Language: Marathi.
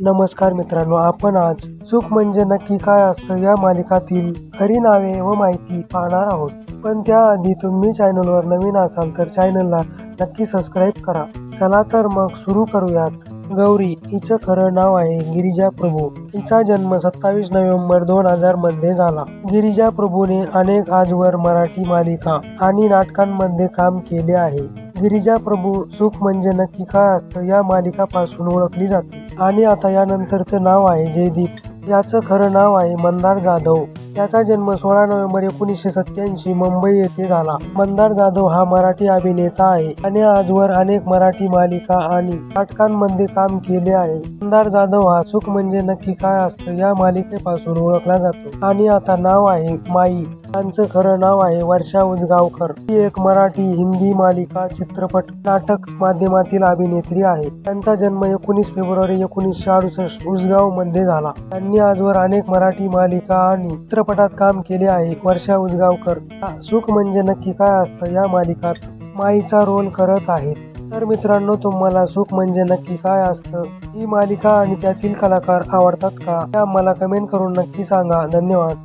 नमस्कार मित्रांनो आपण आज चूक म्हणजे नक्की काय असतं या मालिकातील खरी नावे व माहिती पाहणार आहोत. पण त्याआधी तुम्ही चॅनलवर नवीन असाल तर चॅनलला नक्की सबस्क्राईब करा. चला तर मग सुरू करूयात. गौरी हिचं खरं नाव आहे गिरिजा प्रभू. हिचा जन्म सत्तावीस नोव्हेंबर दोन हजारमध्ये झाला. गिरिजा प्रभूने अनेक आजवर मराठी मालिका आणि नाटकांमध्ये काम केले आहे. गिरिजा प्रभू सुख म्हणजे नक्की काय असतं या मालिकापासून ओळखली जाते. आणि आता यानंतरचं नाव आहे जयदीप. याचं खरं नाव आहे मंदार जाधव. त्याचा जन्म सोळा नोव्हेंबर एकोणीसशे सत्याऐंशी मुंबई येथे झाला. मंदार जाधव हा मराठी अभिनेता आहे आणि आजवर अनेक मराठी मालिका आणि नाटकांमध्ये काम केले आहे. मंदार जाधव हा सुख म्हणजे नक्की काय असतं या मालिकेपासून ओळखला जातो. आणि आता नाव आहे माई. त्यांचं खरं नाव आहे वर्षा उजगावकर. ही एक मराठी हिंदी मालिका चित्रपट नाटक माध्यमातील अभिनेत्री आहे. त्यांचा जन्म एकोणीस फेब्रुवारी एकोणीसशे अडुसष्ट उजगावमध्ये झाला. त्यांनी आजवर अनेक मराठी मालिका आणि चित्रपटात काम केले आहे. वर्षा उजगावकर सुख म्हणजे नक्की काय असतं या मालिकात माईचा रोल करत आहेत. तर मित्रांनो तुम्हाला सुख म्हणजे नक्की काय असतं ही मालिका आणि त्यातील कलाकार आवडतात का? त्या मला कमेंट करून नक्की सांगा. धन्यवाद.